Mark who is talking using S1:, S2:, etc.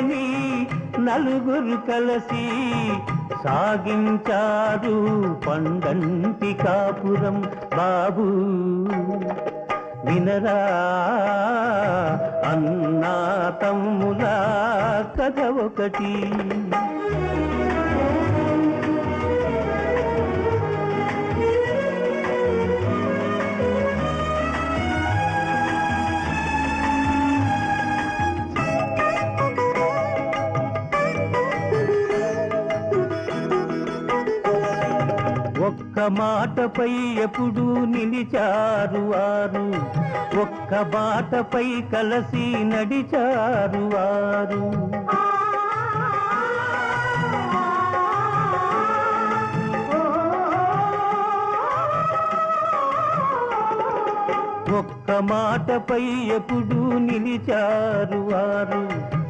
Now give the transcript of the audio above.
S1: లేని నలుగురు కలిసి సాగించారు పండంటి కాపురం బాబు. వినరా అన్నా తమ్ముల కథ ఒకటి. ఒక్క మాటపై ఎప్పుడు నిలిచారు వారు. ఒక్క బాటపై కలసి నడిచారు వారు. ఒక్క మాటపై ఎప్పుడు నిలిచారు వారు.